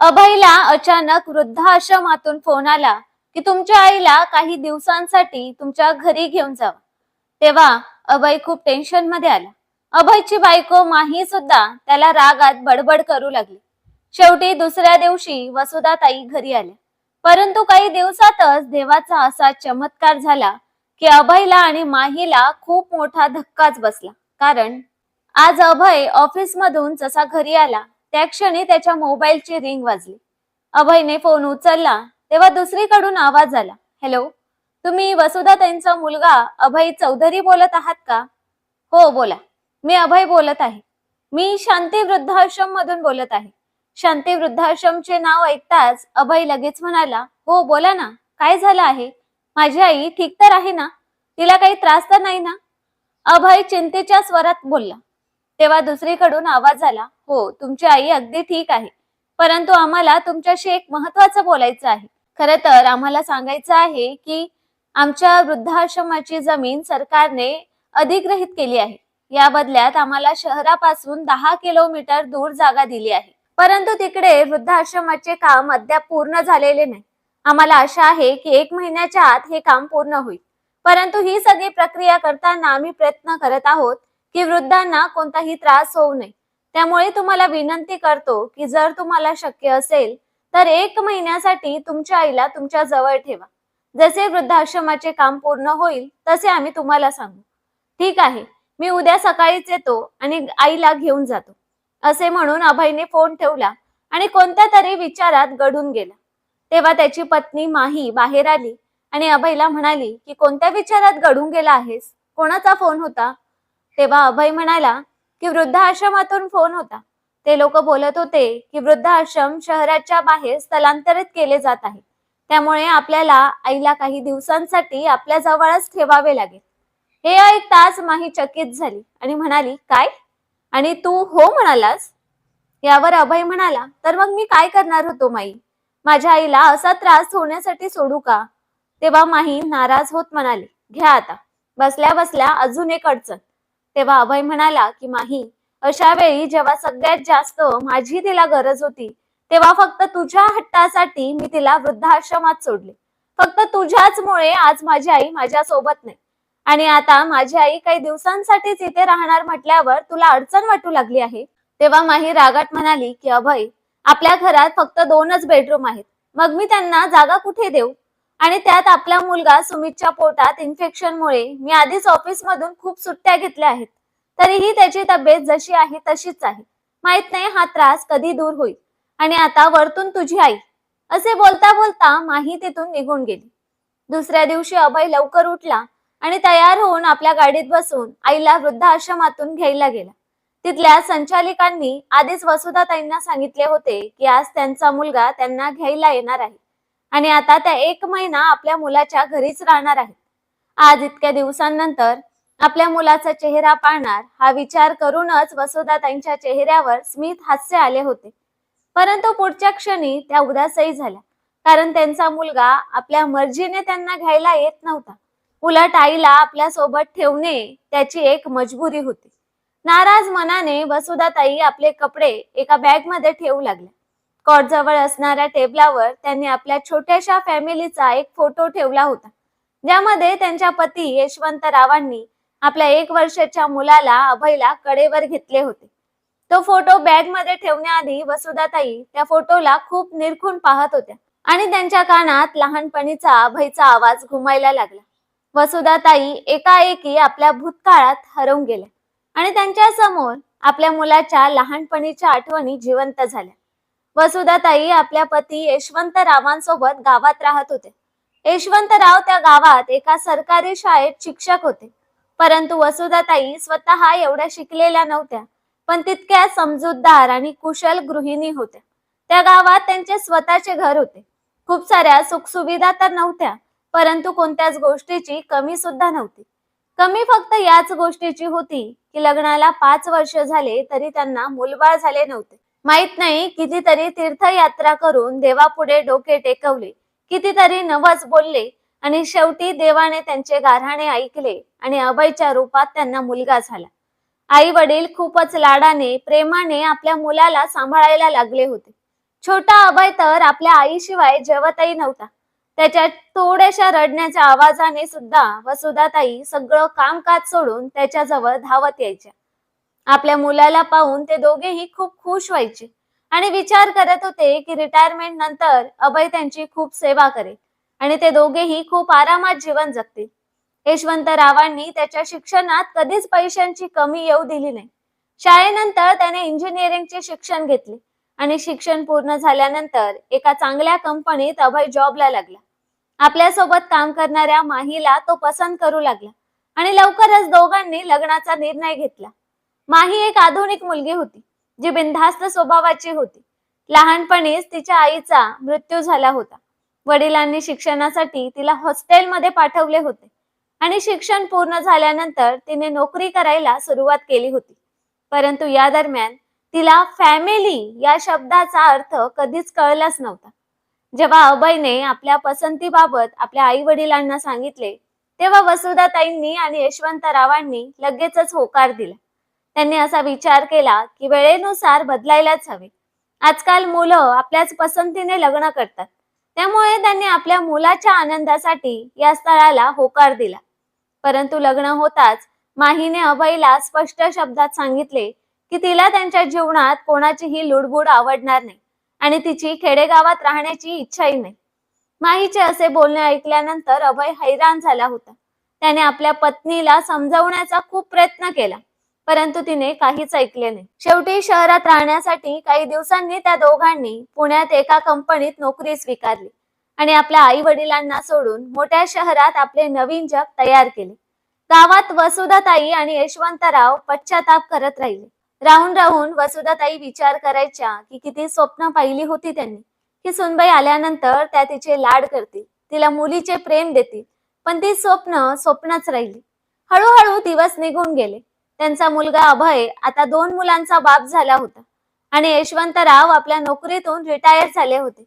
अभयला अचानक वृद्धाश्रमातून फोन आला की तुमच्या आईला काही दिवसांसाठी तुमच्या घरी घेऊन जावं तेव्हा अभय खूप टेन्शनमध्ये आला. अभयची बायको माही सुद्धा त्याला रागात बडबड करू लागली. शेवटी दुसऱ्या दिवशी वसुधाताई घरी आल्या. परंतु काही दिवसातच देवाचा असा चमत्कार झाला की अभयला आणि माहीला खूप मोठा धक्काच बसला. कारण आज अभय ऑफिस मधून जसा घरी आला त्या क्षणी त्याच्या मोबाईलची रिंग वाजली. अभयने फोन उचलला तेव्हा दुसरीकडून आवाज आला. हॅलो तुम्ही वसुधा त्यांचा मुलगा अभय चौधरी बोलत आहात का? हो बोला. मी अभय बोलत आहे. मी शांती वृद्धाश्रम मधून बोलत आहे. शांती वृद्धाश्रमचे नाव ऐकताच अभय लगेच म्हणाला हो बोला ना काय झालं आहे? माझी आई ठीक तर आहे ना? तिला काही त्रास तर नाही ना? अभय चिंतेच्या स्वरात बोलला तेव्हा दुसरीकडून आवाज आला हो तुमची आई अगदी ठीक आहे. परंतु आम्हाला तुमच्याशी एक महत्वाचं बोलायचं आहे. खरं तर आम्हाला सांगायचं आहे की आमच्या वृद्धाश्रमाची जमीन सरकारने अधिग्रहित केली आहे. या बदल्यात आम्हाला शहरापासून दहा किलोमीटर दूर जागा दिली आहे. परंतु तिकडे वृद्धाश्रमाचे काम अद्याप पूर्ण झालेले नाही. आम्हाला आशा आहे की एक महिन्याच्या आत हे काम पूर्ण होईल. परंतु ही सगळी प्रक्रिया करताना आम्ही प्रयत्न करत आहोत की वृद्धांना कोणताही त्रास होऊ नये. त्यामुळे तुम्हाला विनंती करतो की जर तुम्हाला शक्य असेल तर एक महिन्यासाठी तुमच्या आईला तुमच्या जवळ ठेवा. जसे वृद्धाश्रमाचे काम पूर्ण होईल तसे आम्ही तुम्हाला सांगू. ठीक आहे मी उद्या सकाळीच येतो आणि आईला घेऊन जातो. असे म्हणून अभयने फोन ठेवला आणि कोणत्या तरी विचारात गढून गेला. तेव्हा त्याची पत्नी माही बाहेर आली आणि अभयला म्हणाली की कोणत्या विचारात गढून गेला आहेस? कोणाचा फोन होता? तेव्हा अभय म्हणाला की वृद्धाश्रमातून फोन होता. ते लोक बोलत होते की वृद्धाश्रम शहराच्या बाहेर स्थलांतरित केले जात आहे. त्यामुळे आपल्याला आईला काही दिवसांसाठी आपल्या जवळच ठेवावे लागेल. हे ऐकताच माही चकित झाली आणि म्हणाली काय? आणि तू हो म्हणालास? यावर अभय म्हणाला तर मग मी काय करणार होतो माई? माझ्या आईला असा त्रास होण्यासाठी सोडू का? तेव्हा माही नाराज होत म्हणाली घ्या आता. बसल्या बसल्या अजून एक अडचण. तेव्हा अभय म्हणाला की माही अशा वेळी जेव्हा सगळ्यात जास्त माझी तिला गरज होती तेव्हा फक्त तुझ्या हट्टासाठी मी तिला वृद्धाश्रमात सोडले. फक्त तुझ्याच मुळे आज माझी आई माझ्या सोबत नाही. आणि आता माझी आई काही दिवसांसाठीच इथे राहणार म्हटल्यावर तुला अडचण वाटू लागली आहे? तेव्हा माही रागाट म्हणाली की अभय आपल्या घरात फक्त दोनच बेडरूम आहेत. मग मी त्यांना जागा कुठे देऊ? आणि त्यात आपला मुलगा सुमितच्या पोटात इन्फेक्शनमुळे मी आधीच ऑफिस मधून खूप सुट्ट्या घेतल्या आहेत. तरीही त्याची तब्येत जशी आहे तशीच आहे. माहीत नाही हा त्रास कधी दूर होईल. आणि आता वरतून तुझी आई. असे बोलता बोलता माही तिथून निघून गेली. दुसऱ्या दिवशी अभय लवकर उठला आणि तयार होऊन आपल्या गाडीत बसून आईला वृद्धाश्रमातून घ्यायला गेला. तिथल्या संचालिकांनी आधीच वसुधाताईंना सांगितले होते की आज त्यांचा मुलगा त्यांना घ्यायला येणार आहे. आणि आता त्या एक महिना आपल्या मुलाच्या घरीच राहणार आहेत. आज इतक्या दिवसांनंतर आपल्या मुलाचा चेहरा पाहणार हा विचार करूनच वसुधाताईंच्या चेहऱ्यावर स्मित हास्य आले होते. परंतु पुढच्या क्षणी त्या उदासही झाल्या कारण त्यांचा मुलगा आपल्या मर्जीने त्यांना घ्यायला येत नव्हता. उलट आईला आपल्यासोबत ठेवणे त्याची एक मजबुरी होती. नाराज मनाने वसुधाताई आपले कपडे एका बॅगमध्ये ठेवू लागल्या. कॉट जवळ असणाऱ्या टेबलावर त्यांनी आपल्या छोट्याशा फॅमिलीचा एक फोटो ठेवला होता. ज्यामध्ये त्यांच्या पती यशवंत रावांनी आपल्या एक वर्षाच्या मुलाला अभयला कडेवर घेतले होते. तो फोटो बॅगमध्ये ठेवण्याआधी वसुधाताई त्या फोटोला खूप निरखून पाहत होत्या आणि त्यांच्या कानात लहानपणीचा अभयचा आवाज घुमायला लागला. वसुधाताई एकाएकी आपल्या भूतकाळात हरवून गेल्या आणि त्यांच्यासमोर आपल्या मुलाच्या लहानपणीच्या आठवणी जिवंत झाल्या. वसुधाताई आपल्या पती यशवंत रावांसोबत गावात राहत होते. यशवंतराव त्या गावात एका सरकारी शाळेत शिक्षक होते. परंतु वसुधाताई स्वतः एवढ्या शिकलेल्या नव्हत्या पण तितक्या समजूतदार आणि कुशल गृहिणी होत्या. त्या गावात त्यांचे स्वतःचे घर होते. खूप साऱ्या सुखसुविधा तर नव्हत्या परंतु कोणत्याच गोष्टीची कमी सुद्धा नव्हती. कमी फक्त याच गोष्टीची होती की लग्नाला पाच वर्ष झाले तरी त्यांना मुलबाळ झाले नव्हते. माहीत नाही कितीतरी तीर्थयात्रा करून देवापुढे डोके टेकवले. कितीतरी नवस बोलले आणि शेवटी देवाने त्यांचे गारहाणे ऐकले आणि अभयच्या रूपात त्यांना मुलगा झाला. आई वडील खूपच लाडाने प्रेमाने आपल्या मुलाला सांभाळायला लागले होते. छोटा अभय तर आपल्या आईशिवाय जेवतही नव्हता. त्याच्या थोड्याशा रडण्याच्या आवाजाने सुद्धा वसुधाताई सगळं कामकाज सोडून त्याच्याजवळ धावत यायच्या. आपल्या मुलाला पाहून ते दोघेही खूप खुश व्हायचे. आणि विचार करत होते की रिटायरमेंट नंतर अभय त्यांची खूप सेवा करेल. आणि ते दोघेही खूप आरामात जीवन जगतील. यशवंतरावांनी त्याच्या शिक्षणात कधीच पैशांची कमी येऊ दिली नाही. शाळेनंतर त्याने इंजिनिअरिंगचे शिक्षण घेतले. आणि शिक्षण पूर्ण झाल्यानंतर एका चांगल्या कंपनीत अभय जॉबला लागला. आपल्यासोबत काम करणाऱ्या माहीला तो पसंत करू लागला. आणि लवकरच दोघांनी लग्नाचा निर्णय घेतला. माही एक आधुनिक मुलगी होती जी बिनधास्त स्वभावाची होती. लहानपणीच तिच्या आईचा मृत्यू झाला होता. वडिलांनी शिक्षणासाठी तिला हॉस्टेलमध्ये पाठवले होते आणि शिक्षण पूर्ण झाल्यानंतर तिने नोकरी करायला सुरुवात केली होती. परंतु या दरम्यान तिला फॅमिली या शब्दाचा अर्थ कधीच कळलाच नव्हता. जेव्हा अभयने आपल्या पसंतीबाबत आपल्या आई वडिलांना सांगितले तेव्हा वसुधाताईंनी आणि यशवंतरावांनी लगेचच होकार दिला. त्यांनी असा विचार केला की वेळेनुसार बदलायलाच हवे. आजकाल मुलं आपल्याच पसंतीने लग्न करतात. त्यामुळे त्यांनी आपल्या मुलाच्या आनंदासाठी या स्थळाला होकार दिला. परंतु लग्न होताच माहीने अभयला स्पष्ट शब्दात सांगितले की तिला त्यांच्या जीवनात कोणाचीही लुडबुड आवडणार नाही आणि तिची खेडेगावात राहण्याची इच्छाही नाही. माहीचे असे बोलणे ऐकल्यानंतर अभय हैराण झाला होता. त्याने आपल्या पत्नीला समजवण्याचा खूप प्रयत्न केला. परंतु तिने काहीच ऐकले नाही. शेवटी शहरात राहण्यासाठी काही दिवसांनी त्या दोघांनी पुण्यात एका कंपनीत नोकरी स्वीकारली आणि आपल्या आई वडिलांना सोडून मोठ्या शहरात आपले नवीन जग तयार केले. गावात वसुधाताई आणि यशवंतराव पश्चाताप करत राहिले. राहून राहून वसुधाताई विचार करायच्या की किती स्वप्न पाहिली होती त्यांनी. की सुनबाई आल्यानंतर त्या तिचे लाड करतील तिला मुलीचे प्रेम देतील पण ती स्वप्न स्वप्नच राहिली. हळूहळू दिवस निघून गेले. त्यांचा मुलगा अभय आता दोन मुलांचा बाप झाला होता. आणि यशवंतराव आपल्या नोकरीतून रिटायर झाले होते.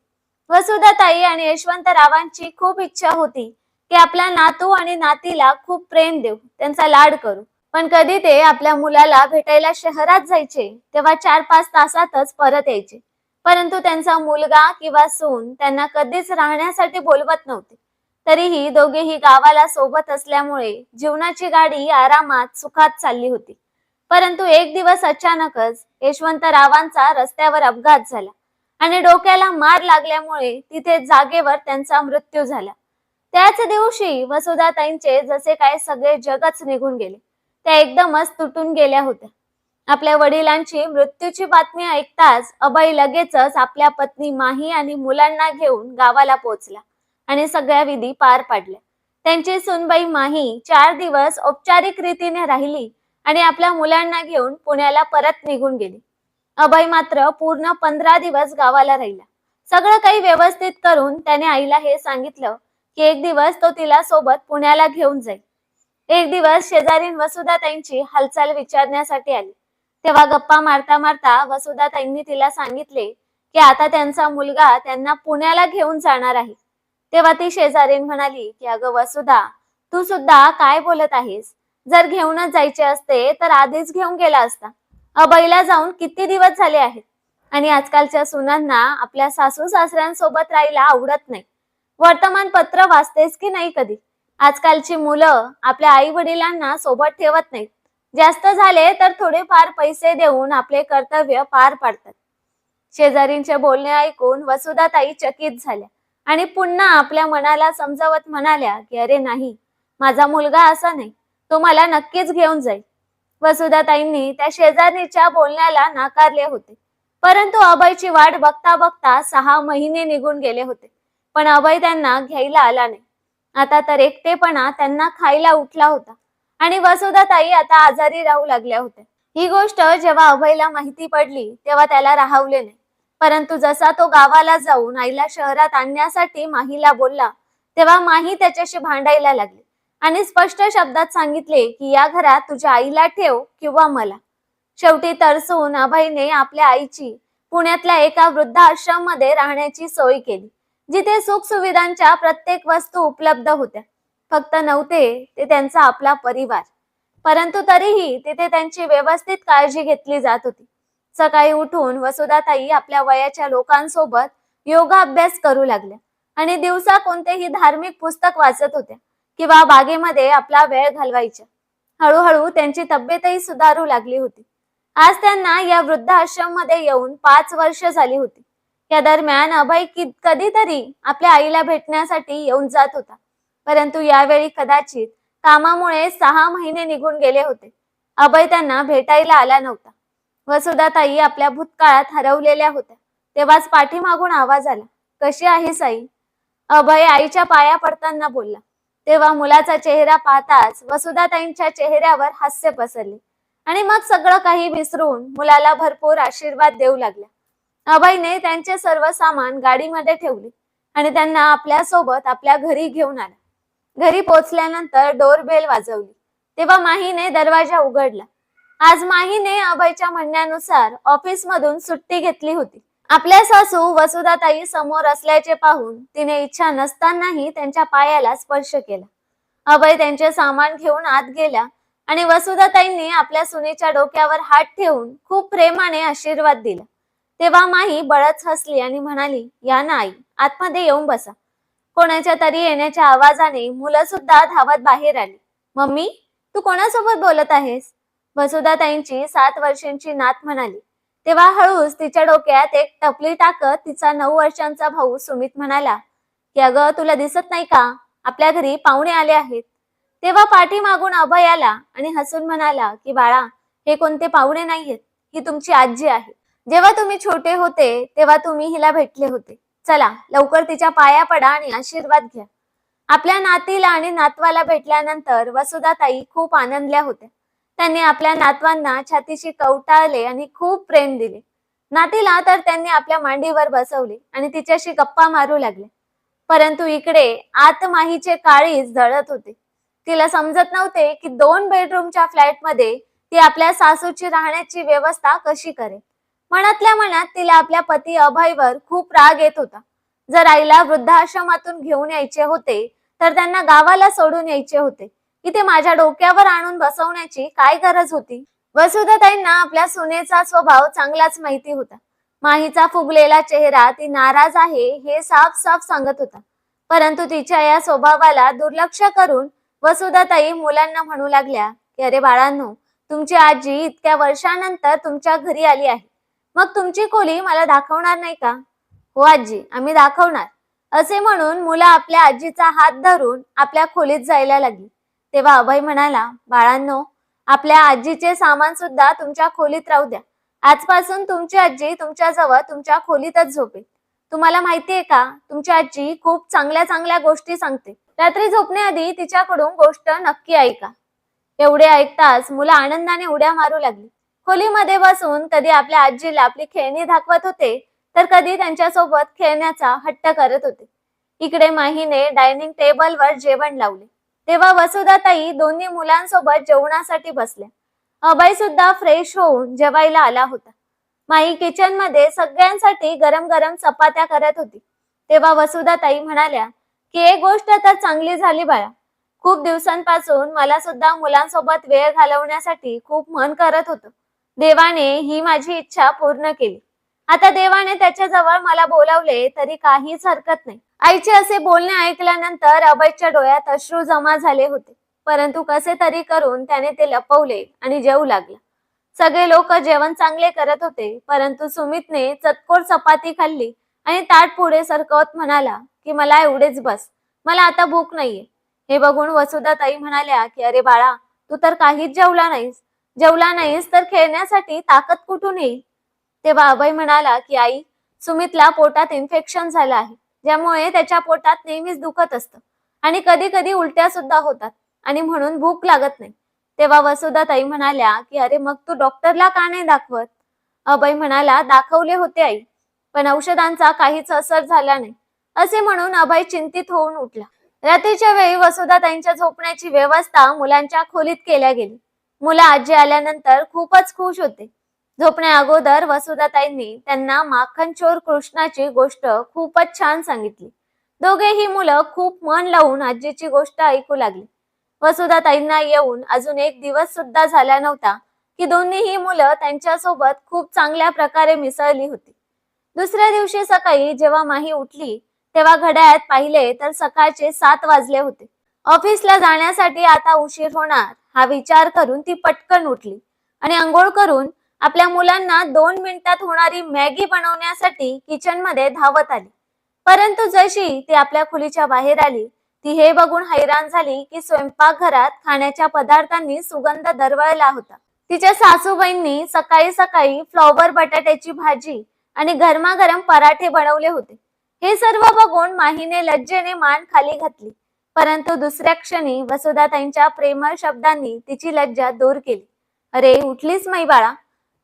वसुधाताई आणि यशवंतरावांची खूप इच्छा होती की आपल्या नातू आणि नातीला खूप प्रेम देऊ त्यांचा लाड करू. पण कधी ते आपल्या मुलाला भेटायला शहरात जायचे तेव्हा चार पाच तासातच परत यायचे. परंतु त्यांचा मुलगा किंवा सून त्यांना कधीच राहण्यासाठी बोलवत नव्हते. तरीही दोघेही गावाला सोबत असल्यामुळे जीवनाची गाडी आरामात सुखात चालली होती. परंतु एक दिवस अचानकच यशवंतरावांचा रस्त्यावर अपघात झाला आणि डोक्याला मार लागल्यामुळे तिथे जागेवर त्यांचा मृत्यू झाला. त्याच दिवशी वसुधाताईंचे जसे काय सगळे जगच निघून गेले त्या एकदमच तुटून गेल्या होत्या. आपल्या वडिलांची मृत्यूची बातमी ऐकताच अभय लगेचच आपल्या पत्नी माही आणि मुलांना घेऊन गावाला पोहोचला. आणि सगळ्या विधी पार पाडल्या. त्यांची सुनबाई माही चार दिवस औपचारिक रीतीने राहिली आणि आपल्या मुलांना घेऊन पुण्याला परत निघून गेली. अभय मात्र पूर्ण पंधरा दिवस गावाला राहिला. सगळं काही व्यवस्थित करून त्याने आईला हे सांगितलं की एक दिवस तो तिला सोबत पुण्याला घेऊन जाईल. एक दिवस शेजारीन वसुधाताईंची हालचाल विचारण्यासाठी आली. तेव्हा गप्पा मारता मारता वसुधाताईंनी तिला सांगितले की आता त्यांचा मुलगा त्यांना पुण्याला घेऊन जाणार आहे. तेव्हा ती शेजारीन म्हणाली की अगं वसुधा तू सुद्धा काय बोलत आहेस? जर घेऊनच जायचे असते तर आधीच घेऊन गेला असता. अबईला जाऊन किती दिवस झाले आहेत? आणि आजकालच्या सुनांना आपल्या सासू सासऱ्यांसोबत राहायला आवडत नाही. वर्तमानपत्र वाचतेस की नाही कधी? आजकालची मुलं आपल्या आई वडिलांना सोबत ठेवत नाहीत. जास्त झाले तर थोडेफार पैसे देऊन आपले कर्तव्य पार पाडतात. शेजारींचे बोलणे ऐकून वसुधाताई चकित झाल्या. आणि पुन्हा आपल्या मनाला समजावत म्हणाल्या की अरे नाही माझा मुलगा असा नाही. तो मला नक्कीच घेऊन जाईल. वसुधाताईंनी त्या शेजारीच्या बोलण्याला नाकारले होते. परंतु अभयची वाट बघता बघता सहा महिने निघून गेले होते. पण अभय त्यांना घ्यायला आला नाही. आता तर एकटेपणा त्यांना खायला उठला होता. आणि वसुधाताई आता आजारी राहू लागल्या होत्या. ही गोष्ट जेव्हा अभयला माहिती पडली तेव्हा त्याला राहवले नाही. परंतु जसा तो गावाला जाऊन आईला शहरात आणण्यासाठी माहीला बोलला तेव्हा माही त्याच्याशी भांडायला लागली आणि स्पष्ट शब्दात सांगितले की या घरात तुझ्या आईला ठेव किंवा मला. शेवटी तरसून अभयने आपल्या आईची पुण्यातल्या एका वृद्धाश्रममध्ये राहण्याची सोय केली जिथे सुख सुविधांच्या प्रत्येक वस्तू उपलब्ध होत्या. फक्त नव्हते ते त्यांचा आपला परिवार. परंतु तरीही तिथे त्यांची व्यवस्थित काळजी घेतली जात होती. सकाळी उठून वसुधाताई आपल्या वयाच्या लोकांसोबत योगा अभ्यास करू लागल्या. आणि दिवसा कोणतेही धार्मिक पुस्तक वाचत होत्या किंवा बागेमध्ये आपला वेळ घालवायच्या. हळूहळू त्यांची तब्येतही सुधारू लागली होती. आज त्यांना या वृद्धाश्रममध्ये येऊन पाच वर्ष झाली होती. या दरम्यान अभय कधीतरी आपल्या आईला भेटण्यासाठी येऊन जात होता. परंतु यावेळी कदाचित कामामुळे सहा महिने निघून गेले होते. अभय त्यांना भेटायला आला नव्हता. वसुधाताई आपल्या भूतकाळात हरवलेल्या होत्या. तेव्हाच पाठीमागून आवाज आला कशी आहेस आई अभय आईच्या पाया पडताना बोलला. तेव्हा मुलाचा चेहरा पाहताच वसुधाताईंच्या चेहऱ्यावर हास्य पसरले आणि मग सगळं काही विसरून मुलाला भरपूर आशीर्वाद देऊ लागल्या. अभयने त्यांचे सर्व सामान गाडीमध्ये ठेवले आणि त्यांना आपल्यासोबत आपल्या घरी घेऊन आला. घरी पोचल्यानंतर डोर बेल वाजवली. तेव्हा माहीने दरवाजा उघडला. आज माहीने अभयच्या म्हणण्यानुसार ऑफिस मधून सुट्टी घेतली होती. आपल्या सासू वसुधाताई समोर असल्याचे पाहून तिने इच्छा नसतानाही त्यांच्या पायाला स्पर्श केला. अभय त्यांचे सामान घेऊन आत गेला आणि वसुधाताईंनी आपल्या सुनेच्या डोक्यावर हात ठेवून खूप प्रेमाने आशीर्वाद दिला. तेव्हा माही बळच हसली आणि म्हणाली या ना आई आतमध्ये येऊन बसा. कोणाच्या तरी येण्याच्या आवाजाने मुलं सुद्धा धावत बाहेर आली. मम्मी तू कोणासोबत बोलत आहेस? वसुधाताईंची सात वर्षांची नात म्हणाली. तेव्हा हळूच तिच्या डोक्यात एक टपली टाकत तिचा नऊ वर्षांचा भाऊ सुमित म्हणाला की अगं तुला दिसत नाही का? आपल्या घरी पाहुणे आले आहेत. तेव्हा पाठीमागून अभय आला आणि हसून म्हणाला की बाळा हे कोणते पाहुणे नाहीयेत. ही तुमची आजी आहे. जेव्हा तुम्ही छोटे होते तेव्हा तुम्ही हिला भेटले होते. चला लवकर तिच्या पाया पडा आणि आशीर्वाद घ्या. आपल्या नातीला आणि नातवाला भेटल्यानंतर वसुधाताई खूप आनंदल्या होत्या. त्यांनी आपल्या नातवांना छातीशी कवटाळले आणि खूप प्रेम दिले. नातीला तर त्यांनी आपल्या मांडीवर बसवले आणि तिच्याशी गप्पा मारू लागले. परंतु इकडे आत माहीचे काळीच जळत होते. तिला समजत नव्हते की दोन बेडरूमच्या फ्लॅटमध्ये ती आपल्या सासूची राहण्याची व्यवस्था कशी करेल. मनातल्या मनात तिला आपल्या पती अभयवर खूप राग येत होता. जर आईला वृद्धाश्रमातून घेऊन यायचे होते तर त्यांना गावाला सोडून यायचे होते. इथे माझ्या डोक्यावर आणून बसवण्याची काय गरज होती? वसुधाताईंना आपल्या सुनेचा स्वभाव चांगलाच माहिती होता. माहीचा फुगलेला चेहरा ती नाराज आहे हे साफ साफ सांगत होता. परंतु तिच्या या स्वभावाला दुर्लक्ष करून वसुधाताई मुलांना म्हणू लागल्या की अरे बाळांनो तुमची आजी इतक्या वर्षानंतर तुमच्या घरी आली आहे. मग तुमची खोली मला दाखवणार नाही का? हो आजी आम्ही दाखवणार. असे म्हणून मुलं आपल्या आजीचा हात धरून आपल्या खोलीत जायला लागली. तेव्हा अभय म्हणाला बाळांनो आपल्या आजीचे सामान सुद्धा तुमच्या खोलीत राहू द्या. आजपासून तुमची आजी तुमच्या जवळ तुमच्या खोलीतच झोपेल. तुम्हाला माहितीये का तुमची आजी खूप चांगल्या चांगल्या गोष्टी सांगते. रात्री झोपण्याआधी तिच्याकडून गोष्ट नक्की ऐका. एवढे ऐकताच मुलं आनंदाने उड्या मारू लागली. खोलीमध्ये बसून कधी आपल्या आजीला आपली खेळणी दाखवत होते तर कधी त्यांच्यासोबत खेळण्याचा हट्ट करत होते. इकडे माहीने डायनिंग टेबलवर जेवण लावले. तेव्हा वसुधाताई दोन्ही मुलांसोबत जेवणासाठी बसल्या. अभय सुद्धा फ्रेश होऊन जेवायला आला होता. माई किचनमध्ये सगळ्यांसाठी गरम गरम चपात्या करत होती. तेव्हा वसुधाताई म्हणाल्या की एक गोष्ट तर चांगली झाली बाळा. खूप दिवसांपासून मला सुद्धा मुलांसोबत वेळ घालवण्यासाठी खूप मन करत होतं. देवाने ही माझी इच्छा पूर्ण केली. आता देवाने त्याच्याजवळ मला बोलावले तरी काहीच हरकत नाही. आईचे असे बोलणे ऐकल्यानंतर अभयच्या डोळ्यात अश्रू जमा झाले होते. परंतु कसे तरी करून त्याने ते लपवले आणि जेवू लागला. सगळे लोक जेवण चांगले करत होते परंतु सुमितने चतकोर चपाती खाल्ली आणि ताट पुढे सरकवत म्हणाला की मला एवढेच बस. मला आता भूक नाहीये. हे बघून वसुधाताई म्हणाल्या की अरे बाळा तू तर काहीच जेवला नाहीस. जेवला नाहीस तर खेळण्यासाठी ताकद कुठून येईल? तेव्हा अभय म्हणाला की आई सुमितला पोटात इन्फेक्शन झालं आहे ज्यामुळे त्याच्या पोटात नेहमीच दुखत असतं आणि कधी कधी उलट्या सुद्धा होतात आणि म्हणून भूक लागत नाही. तेव्हा वसुधाताई म्हणाल्या की अरे मग तू डॉक्टरला का नाही दाखवत? अभय म्हणाला दाखवले होते आई पण औषधांचा काहीच असर झाला नाही. असे म्हणून अभय चिंतित होऊन उठला. रात्रीच्या वेळी वसुधा ताईंच्या झोपण्याची व्यवस्था मुलांच्या खोलीत केल्या गेली. मुलं आजी आल्यानंतर खूपच खुश होते. झोपण्या अगोदर वसुधाताईंनी त्यांना माखनचोर कृष्णाची गोष्ट खूपच छान सांगितली. दोघेही मुलं खूप मन लावून आजीची गोष्ट ऐकू लागली. वसुधाताईंना येऊन अजून एक दिवस सुद्धा झाला नव्हता की दोन्हीही मुलं त्यांच्यासोबत खूप चांगल्या प्रकारे मिसळली होती. दुसऱ्या दिवशी सकाळी जेव्हा माही उठली तेव्हा घड्याळात पाहिले तर सकाळचे सात वाजले होते. ऑफिसला जाण्यासाठी आता उशीर होणार हा विचार करून ती पटकन उठली आणि आंघोळ करून आपल्या मुलांना दोन मिनिटात होणारी मॅगी बनवण्यासाठी किचनमध्ये धावत आली. परंतु जशी ती आपल्या खोलीच्या बाहेर आली ती हे बघून हैराण झाली की स्वयंपाकघरात खाण्याच्या पदार्थांनी सुगंध दरवळला होता. तिच्या सासूबाईंनी सकाळी सकाळी फ्लॉवर बटाट्याची भाजी आणि गरमागरम पराठे बनवले होते. हे सर्व बघून माहीने लज्जेने मान खाली घातली. परंतु दुसऱ्या क्षणी वसुधा त्यांच्या प्रेमळ शब्दांनी तिची लज्जा दूर केली. अरे उठलीस मै बाळा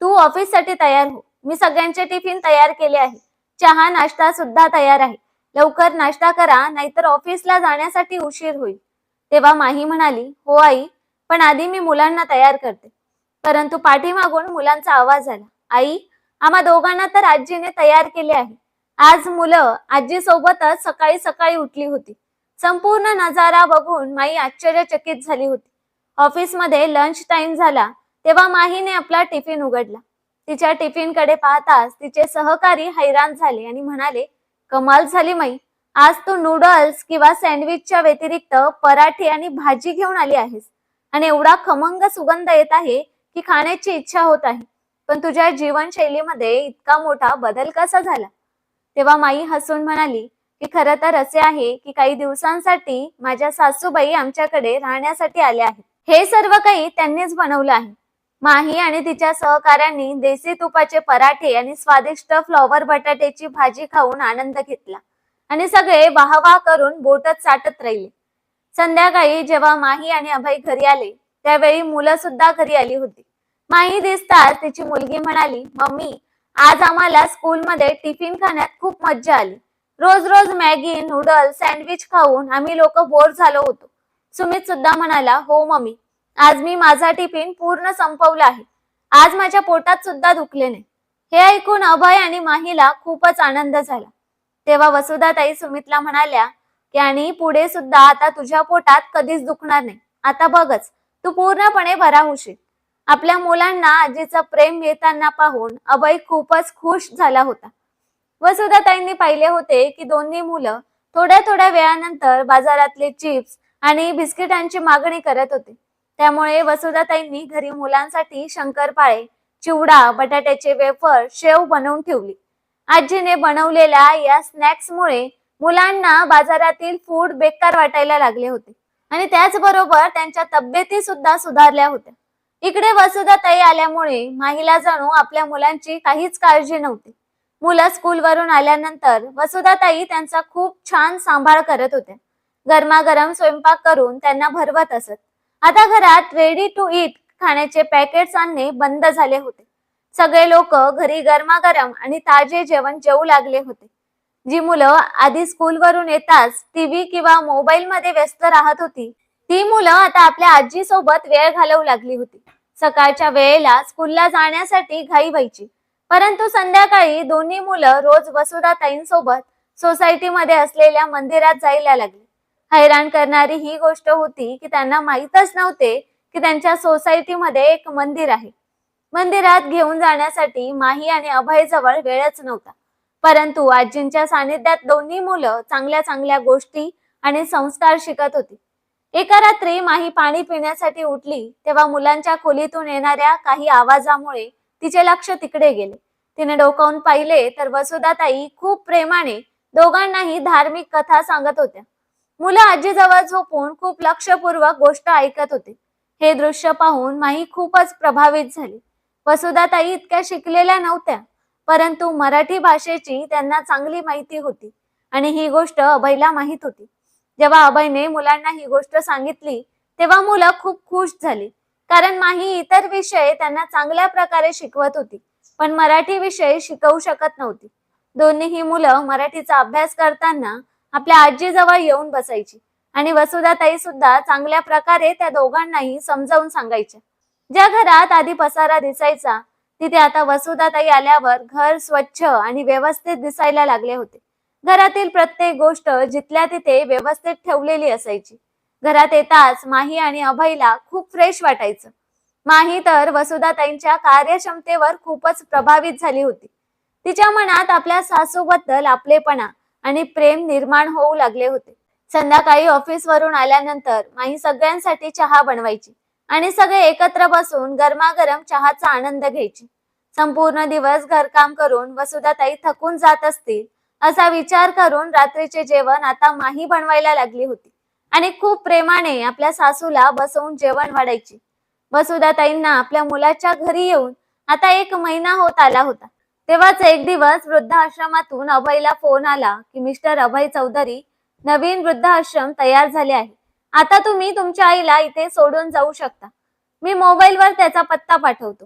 तू ऑफिससाठी तयार हो. मी सगळ्यांचे टिफिन तयार केले आहे. चहा नाश्ता सुद्धा तयार आहे. लवकर नाश्ता करा नाहीतर ऑफिसला जाण्यासाठी उशीर होईल. तेव्हा माही म्हणाली हो आई पण आधी मी मुलांना तयार करते. परंतु पाठीमागून मुलांचा आवाज आला आई आम्हा दोघांना तर आजीने तयार केले आहे. आज मुलं आजी सोबतच सकाळी सकाळी उठली होती. संपूर्ण नजारा बघून माई आश्चर्यचकित झाली होती. ऑफिसमध्ये लंच टाइम झाला. तेव्हा माहीने आपला टिफिन उघडला. तिच्या टिफिनकडे पाहताच तिचे सहकारी हैराण झाले आणि म्हणाले कमाल झाली माई. आज तू नूडल्स किंवा सँडविचच्या व्यतिरिक्त पराठे आणि भाजी घेऊन आली आहेस. आणि एवढा खमंग सुगंध येत आहे की खाण्याची इच्छा होत आहे. पण तुझ्या जीवनशैलीमध्ये इतका मोठा बदल कसा झाला? तेव्हा माई हसून म्हणाली की खरं तर असे आहे की काही दिवसांसाठी माझ्या सासूबाई आमच्याकडे राहण्यासाठी आल्या आहेत. हे सर्व काही त्यांनीच बनवलं आहे. माही आणि तिच्या सहकाऱ्यांनी देसी तुपाचे पराठे आणि स्वादिष्ट फ्लॉवर बटाट्याची भाजी खाऊन आनंद घेतला. आणि सगळे वाहवा करून बोटत चाटत राहिले. संध्याकाळी जेव्हा माही आणि अभय घरी आले त्यावेळी मुलं सुद्धा घरी आली होती. माही दिसताच तिची मुलगी म्हणाली मम्मी आज आम्हाला स्कूलमध्ये टिफिन खाण्यात खूप मज्जा आली. रोज रोज मॅगी नूडल्स सँडविच खाऊन आम्ही लोक बोर झालो होतो. सुमित सुद्धा म्हणाला हो मम्मी आज मी माझा टिफिन पूर्ण संपवला आहे. आज माझ्या पोटात सुद्धा दुखले नाही. हे ऐकून अभय आणि माहीला खूपच आनंद झाला. तेव्हा वसुधाताई सुमितला म्हणाल्या की आणि पुढे सुद्धा आता तुझ्या पोटात कधीच दुखणार नाही. आता बघच तू पूर्णपणे बरा होशील. आपल्या मुलांना आजीचं प्रेम मिळताना पाहून अभय खूपच खुश झाला होता. वसुधाताईंनी पाहिले होते की दोन्ही मुलं थोड्या थोड्या वेळानंतर बाजारातले चिप्स आणि बिस्किटांची मागणी करत होते. त्यामुळे वसुधाताईंनी घरी मुलांसाठी शंकरपाळे चिवडा बटाट्याचे वेफर शेव बनवून ठेवली. आजीने बनवलेल्या या स्नॅक्समुळे मुलांना बाजारातील फूड बेकार वाटायला लागले होते आणि त्याचबरोबर त्यांच्या तब्येती सुद्धा सुधारल्या होत्या. इकडे वसुधाताई आल्यामुळे माहीला जणू आपल्या मुलांची काहीच काळजी नव्हती. मुलं स्कूलवरून आल्यानंतर वसुधाताई त्यांचा खूप छान सांभाळ करत होत्या. गरमागरम स्वयंपाक करून त्यांना भरवत असत. आता घरात रेडी टू इट खाण्याचे पॅकेट्स आणणे बंद झाले होते. सगळे लोक घरी गरमागरम आणि ताजे जेवण जेवू लागले होते. जी मुलं आधी स्कूलवरून येताच टीव्ही किंवा मोबाईल मध्ये व्यस्त राहत होती ती मुलं आता आपल्या आजी सोबत वेळ घालवू लागली होती. सकाळच्या वेळेला स्कूलला जाण्यासाठी घाई व्हायची. परंतु संध्याकाळी दोन्ही मुलं रोज वसुधाताईंसोबत सोसायटीमध्ये असलेल्या मंदिरात जायला लागली. हैराण करणारी ही गोष्ट होती की त्यांना माहीतच नव्हते की त्यांच्या सोसायटीमध्ये एक मंदिर आहे. मंदिरात घेऊन जाण्यासाठी माही आणि अभय जवळ वेळच नव्हता. परंतु आजींच्या सानिध्यात दोन्ही मुलं चांगल्या चांगल्या गोष्टी आणि संस्कार शिकत होती. एका रात्री माही पाणी पिण्यासाठी उठली तेव्हा मुलांच्या खोलीतून येणाऱ्या काही आवाजामुळे तिचे लक्ष तिकडे गेले. तिने डोकावून पाहिले तर वसुधाताई खूप प्रेमाने दोघांनाही धार्मिक कथा सांगत होत्या. मुलं आजीजवळ झोपून खूप लक्षपूर्वक गोष्ट ऐकत होते. हे दृश्य पाहून माही खूपच प्रभावित झाली. वसुधाताई इतक्या शिकलेल्या नव्हत्या परंतु मराठी भाषेची त्यांना चांगली माहिती होती आणि ही गोष्ट अभयला माहीत होती. जेव्हा अभयने मुलांना ही गोष्ट सांगितली तेव्हा मुलं खूप खुश झाली. कारण माही इतर विषय त्यांना चांगल्या प्रकारे शिकवत होती पण मराठी विषय शिकवू शकत नव्हती. दोन्हीही मुलं मराठीचा अभ्यास करताना आपल्या आजीजवळ येऊन बसायची. आणि वसुधाताई सुद्धा चांगल्या प्रकारे त्या दोघांनाही समजावून सांगायच्या. ज्या घरात आधी पसारा दिसायचा तिथे आता वसुधाताई आल्यावर घर स्वच्छ आणि व्यवस्थित दिसायला लागले होते. घरातील प्रत्येक गोष्ट जिथल्या तिथे व्यवस्थित ठेवलेली असायची. घरात येताच माही आणि अभयला खूप फ्रेश वाटायचं. माही तर वसुधाताईंच्या कार्यक्षमतेवर खूपच प्रभावित झाली होती. तिच्या मनात आपल्या सासूबद्दल आपलेपणा आणि प्रेम निर्माण होऊ लागले होते. संध्याकाळी ऑफिसवरून आल्यानंतर माही सगळ्यांसाठी चहा बनवायची आणि सगळे एकत्र बसून गरमागरम चहाचा आनंद घ्यायची. संपूर्ण दिवस घरकाम करून वसुधाताई थकून जात असतील असा विचार करून रात्रीचे जेवण आता माही बनवायला लागली होती. आणि खूप प्रेमाने आपल्या सासूला बसवून जेवण वाढायची. वसुधाताईंना आपल्या मुलाच्या घरी येऊन आता एक महिना होत आला होता. तेव्हाच एक दिवस वृद्धाश्रमातून अभयला फोन आला की मिस्टर अभय चौधरी नवीन वृद्धाश्रम तयार झाले आहे. आता तुम्ही तुमच्या आईला इथे सोडून जाऊ शकता. मी मोबाईलवर त्याचा पत्ता पाठवतो.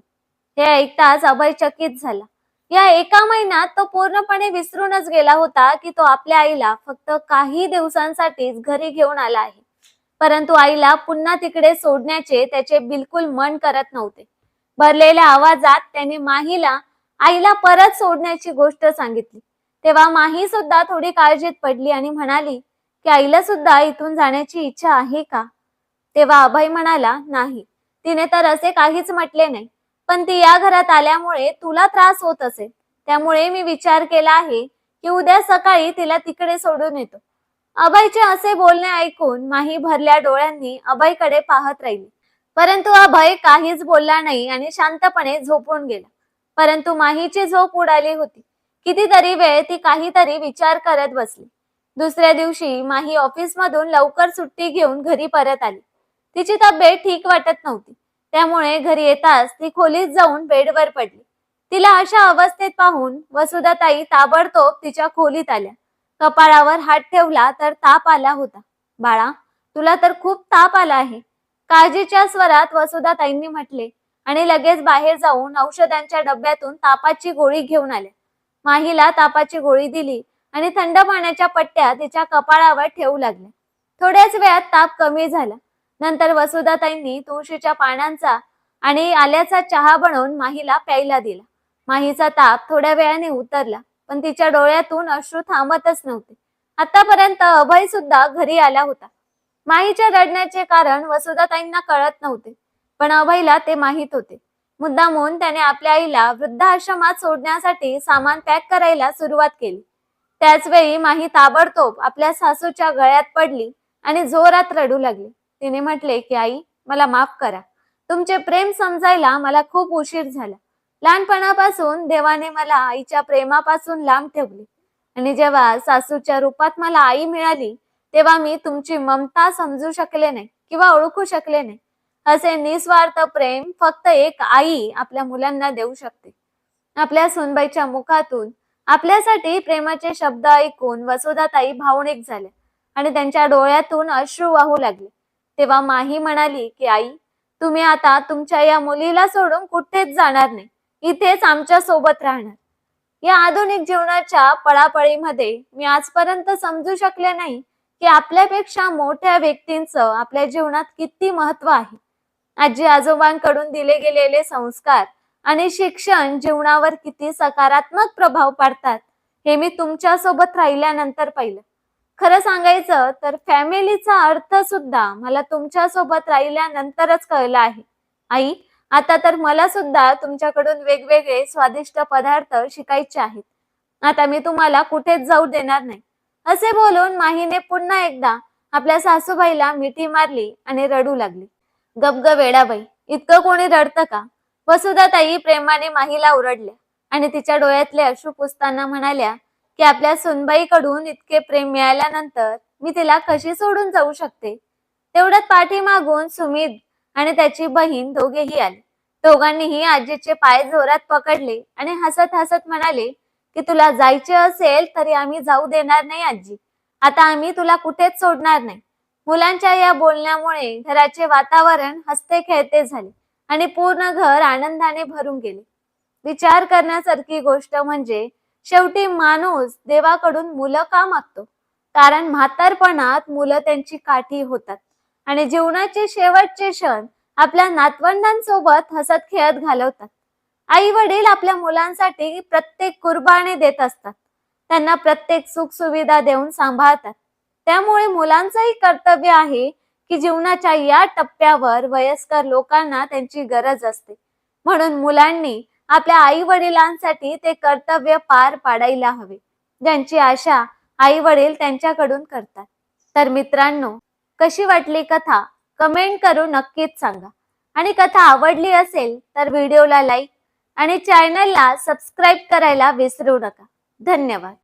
हे ऐकताच अभय चकित झाला. या एका महिन्यात तो पूर्णपणे विसरूनच गेला होता की तो आपल्या आईला फक्त काही दिवसांसाठीच घरी घेऊन आला आहे. परंतु आईला पुन्हा तिकडे सोडण्याचे त्याचे बिलकुल मन करत नव्हते. भरलेल्या आवाजात त्याने माहीला आईला परत सोडण्याची गोष्ट सांगितली. तेव्हा माही सुद्धा थोडी काळजीत पडली आणि म्हणाली की आईला सुद्धा इथून जाण्याची इच्छा आहे का? तेव्हा अभय म्हणाला नाही. तिने तर असे काहीच म्हटले नाही. पण ती या घरात आल्यामुळे तुला त्रास होत असेल. त्यामुळे मी विचार केला आहे की उद्या सकाळी तिला तिकडे सोडून येतो. अभयचे असे बोलणे ऐकून माही भरल्या डोळ्यांनी अभयकडे पाहत राहिली. परंतु अभय काहीच बोलला नाही आणि शांतपणे झोपून गेला. परंतु माहीची झोप उडाली होती. कितीतरी वेळ ती काहीतरी विचार करत बसली. दुसऱ्या दिवशी माही ऑफिस मधून लवकर सुट्टी घेऊन घरी परत आली. तिची तब्येत ठीक वाटत नव्हती. त्यामुळे घरी येताच ती खोलीत जाऊन बेडवर पडली. तिला अशा अवस्थेत पाहून वसुधाताई ताबडतोब तिच्या खोलीत आल्या. कपाळावर हात ठेवला तर ताप आला होता. बाळा तुला तर खूप ताप आला आहे. काळजीच्या स्वरात वसुधाताईंनी म्हटले आणि लगेच बाहेर जाऊन औषधांच्या डब्यातून तापाची गोळी घेऊन आल्या माहीला तापाची गोळी दिली आणि थंड पाण्याच्या पट्ट्या तिच्या कपाळावर ठेवू लागल्या थोड्याच वेळात ताप कमी झाला. नंतर वसुधाताईंनी तुळशीच्या पानांचा आणि आल्याचा चहा बनवून माहीला प्यायला दिला. माहीचा ताप थोड्या वेळाने उतरला पण तिच्या डोळ्यातून अश्रू थांबतच नव्हते. आतापर्यंत अभय सुद्धा घरी आला होता. माहीच्या रडण्याचे कारण वसुधाताईंना कळत नव्हते. पण अभयला ते माहीत होते. मुद्दामून त्याने आपल्या आईला वृद्धाश्रमात सोडण्यासाठी सामान पॅक करायला सुरुवात केली. त्याच वेळी माही ताबडतोब आपल्या सासूच्या गळ्यात पडली आणि जोरात रडू लागली. तिने म्हटले की आई मला माफ करा. तुमचे प्रेम समजायला मला खूप उशीर झाला. लहानपणापासून देवाने मला आईच्या प्रेमापासून लांब ठेवले. आणि जेव्हा सासूच्या रूपात मला आई मिळाली तेव्हा मी तुमची ममता समजू शकले नाही किंवा ओळखू शकले नाही. असे निस्वार्थ प्रेम फक्त एक आई आपल्या मुलांना देऊ शकते. आपल्या सुनबाईच्या मुखातून आपल्यासाठी प्रेमाचे शब्द ऐकून वसुधाताई भावनिक झाल्या आणि त्यांच्या डोळ्यातून अश्रू वाहू लागले. तेव्हा माही म्हणाली की आई तुम्ही आता तुमच्या या मुलीला सोडून कुठेच जाणार नाही. इथेच आमच्यासोबत राहणार. या आधुनिक जीवनाच्या पळापळीमध्ये मी आजपर्यंत समजू शकले नाही की आपल्यापेक्षा मोठ्या व्यक्तींचं आपल्या जीवनात किती महत्त्व आहे. आजी आजोबांकडून दिले गेलेले संस्कार आणि शिक्षण जीवनावर किती सकारात्मक प्रभाव पाडतात हे मी तुमच्यासोबत राहिल्यानंतर पाहिलं. खरं सांगायचं तर फॅमिलीचा अर्थ सुद्धा मला तुमच्यासोबत राहिल्यानंतरच कळला आहे. आई आता तर मला सुद्धा तुमच्याकडून वेगवेगळे स्वादिष्ट पदार्थ शिकायचे आहेत. आता मी तुम्हाला कुठेच जाऊ देणार नाही. असे बोलून माहीने पुन्हा एकदा आपल्या सासूबाईला मिठी मारली आणि रडू लागली. गबग वेडाबाई इतकं कोणी रडतं का? वसुधाताई प्रेमाने माहीला उरडल्या आणि तिच्या डोळ्यातले अश्रू पुसताना म्हणाल्या की आपल्या सुनबाईकडून इतके प्रेम मिळाल्यानंतर मी तिला कशी सोडून जाऊ शकते? तेवढ्यात पाठीमागून सुमित आणि त्याची बहीण दोघेही आले. दोघांनीही आजीचे पाय जोरात पकडले आणि हसत हसत म्हणाले की तुला जायचे असेल तरी आम्ही जाऊ देणार नाही आजी. आता आम्ही तुला कुठेच सोडणार नाही. मुलांच्या या बोलण्यामुळे घराचे वातावरण हसते खेळते झाले आणि पूर्ण घर आनंदाने भरून गेले. विचार करण्यासारखी गोष्ट म्हणजे शेवटी माणूस देवाकडून मुलं का मागतो? कारण म्हातारपणात मुलं त्यांची काठी होतात आणि जीवनाचे शेवटचे क्षण आपल्या नातवंडांसोबत हसत खेळत घालवतात. आई वडील आपल्या मुलांसाठी प्रत्येक कुर्बानी देत असतात. त्यांना प्रत्येक सुख सुविधा देऊन सांभाळतात. त्यामुळे मुलांचंही कर्तव्य आहे की जीवनाच्या या टप्प्यावर वयस्कर लोकांना त्यांची गरज असते. म्हणून मुलांनी आपल्या आई वडिलांसाठी ते कर्तव्य पार पाडायला हवे ज्यांची आशा आई वडील त्यांच्याकडून करतात. तर मित्रांनो कशी वाटली कथा? कमेंट करून नक्कीच सांगा. आणि कथा आवडली असेल तर व्हिडिओला लाईक आणि चॅनलला सबस्क्राईब करायला विसरू नका. धन्यवाद.